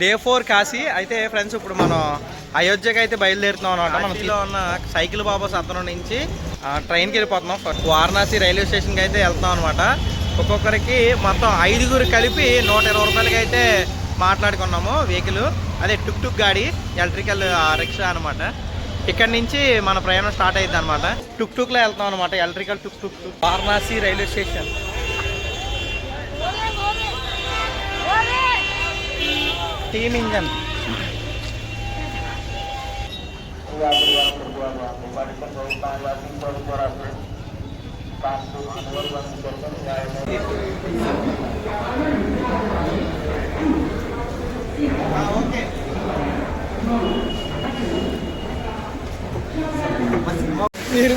Day four Kashi. అయితే friends ఇప్పుడు మనం అయోధ్యకి అయితే బయలుదేరుతున్నాం అనమాట మనలో ఉన్న సైకిల్ బాబా సత్రం నుంచి ట్రైన్కి వెళ్ళిపోతున్నాం. ఫస్ట్ వారణాసి రైల్వే స్టేషన్కి అయితే వెళ్తున్నాం అనమాట ఒక్కొక్కరికి మొత్తం ఐదుగురు కలిపి నూట ఇరవై రూపాయలకి అయితే మాట్లాడుకున్నాము వెహికల్. అదే టుక్ టుక్ గాడి ఎలక్ట్రికల్ రిక్షా అనమాట ఇక్కడ నుంచి మన ప్రయాణం స్టార్ట్ అయ్యింది అనమాట టుక్ టుక్లో వెళ్తాం అనమాట electrical tuk tuk. Varanasi railway station. Team engine.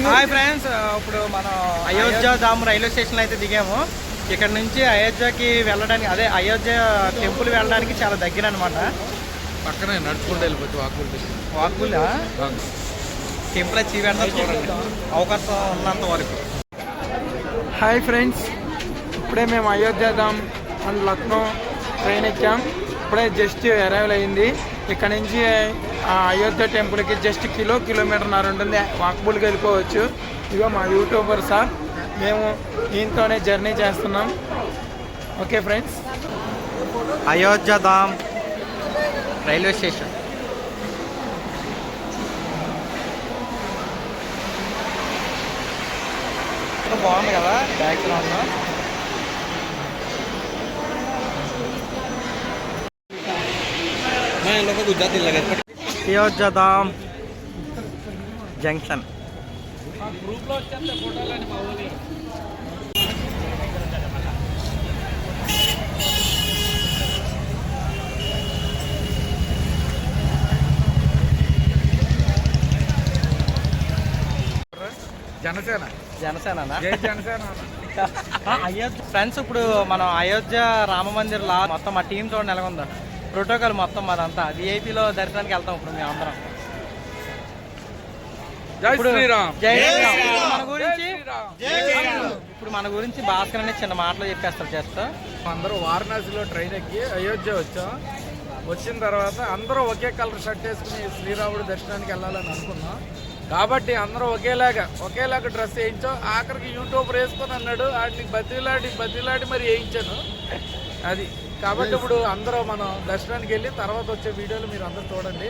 Hi friends ఇప్పుడు మనం అయోధ్య ధామ్ రైల్వే స్టేషన్ అయితే దిగాము. ఇక్కడ నుంచి అయోధ్యకి వెళ్ళడానికి అదే అయోధ్య టెంపుల్ వెళ్ళడానికి చాలా దగ్గర అనమాట పక్కనే నడుచుకుంటూ వెళ్ళిపోతే వాకులు వాకుల? టెంపుల్ చీవి చూడండి. అవకాశం ఉన్నంత వరకు. హాయ్ ఫ్రెండ్స్ ఇప్పుడే మేము అయోధ్య ధామ్ అండ్ లక్నో ట్రైన్ ఎక్కాం. ఇప్పుడే జస్ట్ అరైవల్ అయింది. ఇక్కడ నుంచి ఆ అయోధ్య టెంపుల్కి జస్ట్ కిలో కిలోమీటర్న్నర ఉంటుంది. వాక్బుల్కి వెళ్ళిపోవచ్చు. ఇగో మా యూట్యూబర్ సార్. మేము దీంతోనే జర్నీ చేస్తున్నాం. Okay friends? Ayodhya Dham railway station. బాగుంది కదా బ్యాక్గ్రౌండ్ గుజరాతీ లगे అయోధ్య జంక్షన్ జనసేన. జనసేన జై జనసేన. అయోధ్య ఫ్రెండ్స్ ఇప్పుడు మనం అయోధ్య రామ మందిర్ లా మొత్తం మా చూడండి నెలకొందా ప్రోటోకాల్ మొత్తం మాదంతా. విఐపిలో దర్శనానికి వెళ్తాం ఇప్పుడు మేము అందరం జై ఇప్పుడు శ్రీరామ్. జై శ్రీరామ్. గురించి జై శ్రీరామ్. ఇప్పుడు మన గురించి భాస్కర్ అనే చిన్న మాటలు చెప్పేస్తారు చేస్తా. అందరూ వారణాసిలో ట్రైన్ ఎక్కి అయోధ్య వచ్చాం. వచ్చిన తర్వాత అందరూ ఒకే కలర్ షర్ట్ వేసుకుని శ్రీరాముడి దర్శనానికి వెళ్ళాలని అనుకున్నాం. కాబట్టి అందరూ ఒకేలాగా ఒకేలాగా డ్రెస్ వేయించాం. ఆఖరికి యూట్యూబర్ వేసుకొని అన్నాడు వాటిని బతిలాడి బతిలాడి మరి వేయించాను. అది. కాబట్టి ఇప్పుడు అందరూ మనం దర్శనానికి వెళ్ళి తర్వాత వచ్చే వీడియోలు మీరు అందరూ చూడండి.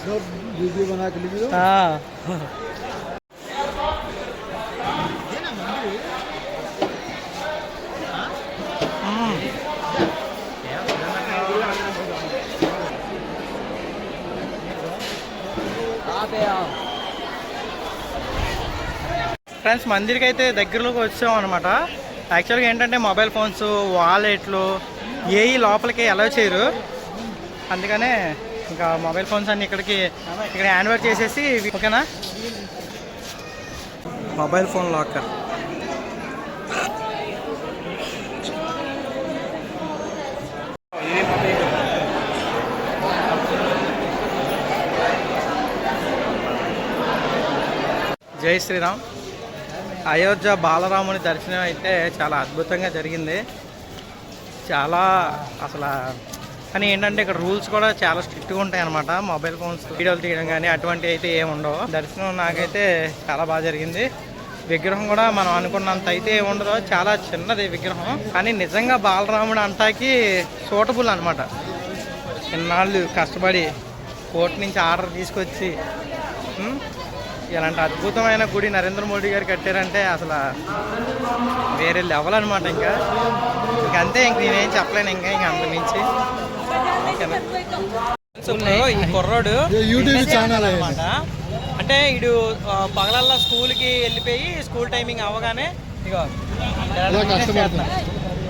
శ్రీరామ్ वीडियो बना के लीजिए ఫ్రెండ్స్ మందిరికి అయితే దగ్గరలోకి వచ్చాం అనమాట యాక్చువల్గా ఏంటంటే మొబైల్ ఫోన్స్ వాలెట్లు ఏవి లోపలికి అలౌ చేయరు అందుకనే ఇంకా మొబైల్ ఫోన్స్ అన్ని ఇక్కడికి ఇక్కడ హ్యాండ్ చేసేసి ఓకేనా? Mobile phone locker. జై శ్రీరామ్. అయోధ్య బాలరాముని దర్శనం అయితే చాలా అద్భుతంగా జరిగింది. చాలా అసలు కానీ ఏంటంటే ఇక్కడ రూల్స్ కూడా చాలా స్ట్రిక్ట్గా ఉంటాయి అనమాట మొబైల్ ఫోన్స్ వీడియోలు తీయడం కానీ అటువంటివి అయితే ఏమి ఉండవు. దర్శనం నాకైతే చాలా బాగా జరిగింది. విగ్రహం కూడా మనం అనుకున్నంత అయితే ఏమి ఉండదు. చాలా చిన్నది విగ్రహం. కానీ నిజంగా బాలరాముడు అంటాకి సూటబుల్ అనమాట ఇన్నాళ్ళు కష్టపడి కోర్టు నుంచి ఆర్డర్ తీసుకొచ్చి ఇలాంటి అద్భుతమైన గుడి నరేంద్ర మోడీ గారు కట్టారంటే అసలు వేరే లెవెల్ అనమాట ఇంకా. ఇంకంతే ఇంక నేనేం చెప్పలేను ఇంకా ఇంక అంత ఓకేనా ఇప్పుడు ఈ కుర్రోడు యూట్యూబ్ ఛానల్ అనమాట అంటే ఇడు పగలల్లా స్కూల్కి వెళ్ళిపోయి స్కూల్ టైమింగ్ అవ్వగానే ఇగో.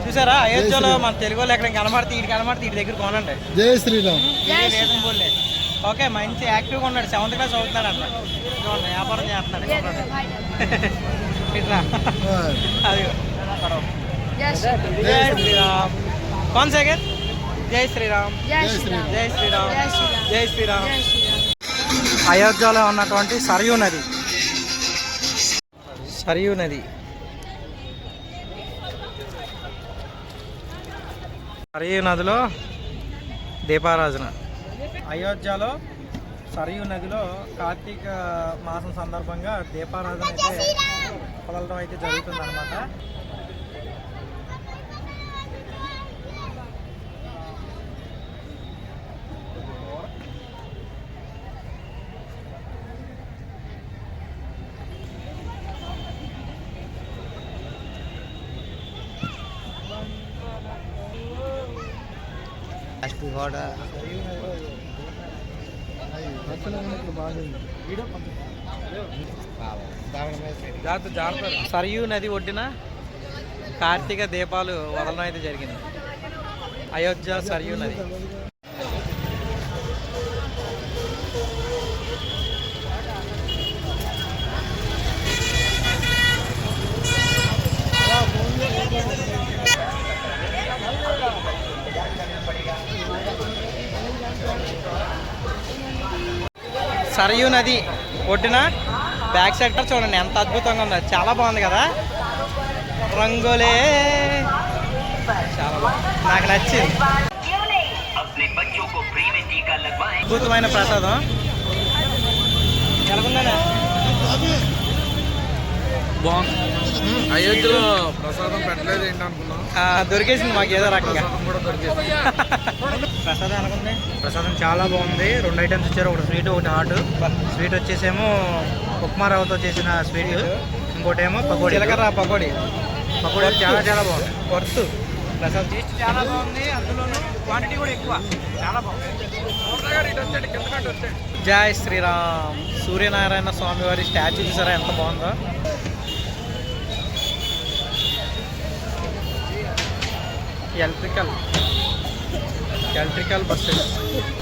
చూసారా? అయోధ్యలో మన తెలుగు వాళ్ళు ఎక్కడ కనబడితే ఇటు కనబడితే ఇటు దగ్గర కొనండి. జై శ్రీరామ్. ఓకే మంచి యాక్టివ్గా ఉన్నాడు. సెవెంత్ క్లాస్ అట్లా చూడండి వ్యాపారం చేస్తున్నాడు ఇట్లా. అది జై శ్రీరామ్. వన్ సెకండ్ జై శ్రీరామ్. జై శ్రీరామ్. జై శ్రీరామ్. జై శ్రీరామ్. అయోధ్యలో ఉన్నటువంటి సరయూ నది. సరయూ నది. సరయూ నదిలో దీపారాజన అయోధ్యలో సరయూ నదిలో కార్తీక మాసం సందర్భంగా దీపారాధన అయితే వదలడం అయితే జరుగుతుంది అనమాట లాస్ట్ జాగ్రత్త సరయూ నది ఒడ్డున కార్తీక దీపాలు వదలడం అయితే జరిగింది. అయోధ్య సరయూ నది. సరయూ నది ఒడ్డున బ్యాక్ సెక్టర్ చూడండి ఎంత అద్భుతంగా ఉందో. చాలా బాగుంది కదా? రంగులే. చాలా నాకు నచ్చింది. అద్భుతమైన ప్రసాదం. అయోధ్యలో ప్రసాదం పెట్టలేదు ఏంటి అనుకున్నాం ఆ, దొరికేసింది మాకు ఏదో రకంగా. ప్రసాదం కూడా దొరికేది ప్రసాదం చాలా బాగుంది. రెండు ఐటమ్స్ ఇచ్చారు. ఒకటి స్వీట్ ఒకటి హాట్. స్వీట్ వచ్చేసేమో ఉప్మా రవ్వతో చేసిన స్వీట్. ఇంకోటి ఏమో పకోడీ. జీలకర్ర పకోడీ. పకోడీ చాలా చాలా బాగుంది. వర్త్ ప్రసాదం టేస్ట్ చాలా బాగుంది. అందులోనూ క్వాంటిటీ కూడా ఎక్కువ. చాలా బాగుంది. జై శ్రీరామ్. సూర్యనారాయణ స్వామి వారి స్టాచ్యూ చూసారా ఎంత బాగుందో? Electrical. Electrical buses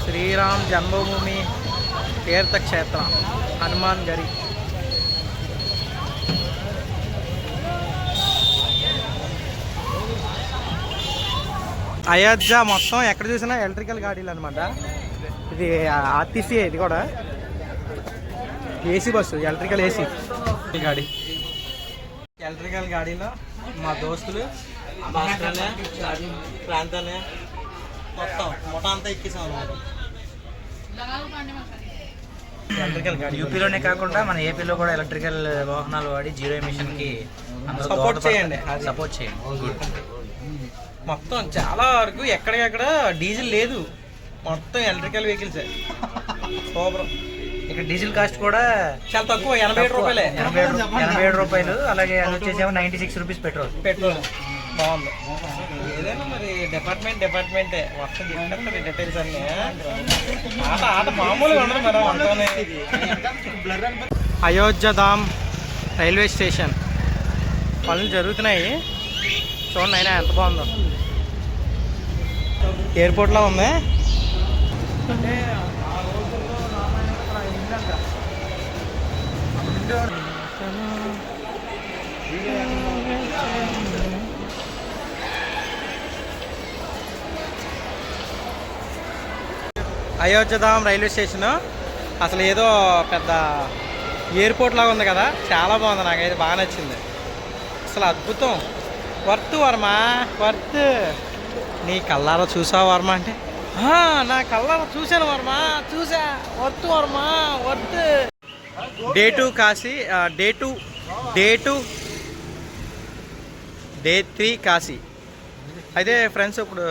Shriram Janmabhoomi తీర్థక్షేత్రం Hanuman Garhi. Ayodhya మొత్తం ఎక్కడ చూసినా ఎలక్ట్రికల్ గాడీలు అనమాట ఇది ఆర్టీసీ ఇది కూడా. AC bus electrical AC. గాడి. ఎలక్ట్రికల్ గాడీలో మా దోస్తులు భాస్కర్నే, ప్రాంతాన్ని మొత్తం మొత్తం అంతా ఎక్కిసాం అనమాట ఎలక్ట్రికల్ గాడి యూపీలోనే కాకుండా మన ఏపీలో కూడా ఎలక్ట్రికల్ వాహనాలు వాడి జీరో ఎమిషన్కి Support చేయండి. సపోర్ట్ చేయండి. మొత్తం చాలా వరకు ఎక్కడికెక్కడ డీజిల్ లేదు. మొత్తం ఎలక్ట్రికల్ వెహికల్స్ సూపర్. ఇక్కడ డీజిల్ కాస్ట్ కూడా చాలా తక్కువ ఎనభై ఏడు రూపాయలే. ఎనభై ఏడు ఎనభై ఏడు రూపాయలు అలాగే అది వచ్చేసేమో ninety six rupees petrol petrol. బాగుంది. ఏదైనా మరి డిపార్ట్మెంట్ డిపార్ట్మెంటే మొత్తం చెప్పేస్తారు డీటెయిల్స్ అన్ని. ఆట ఆట మామూలుగా ఉండదు మేడం అంతనే. Ayodhya Dham railway station. పనులు జరుగుతున్నాయి. చూడండి అయినా ఎంత బాగుందో. ఎయిర్పోర్ట్లో ఉంది. అంటే ఆ రోజుల్లో రామాయణం అక్కడ అయోధ్యధామ్ రైల్వే స్టేషను. అసలు ఏదో పెద్ద ఎయిర్పోర్ట్ లాగా ఉంది కదా. చాలా బాగుంది నాకైతే బాగా నచ్చింది. అసలు అద్భుతం. Worth Varma worth. నీ కల్లారా చూసావు వర్మ అంటే? నా కల్లారా చూశాను వర్మ. చూసా worth Varma worth. Day two Kashi day two day two day three Kashi. అయితే ఫ్రెండ్స్ ఇప్పుడు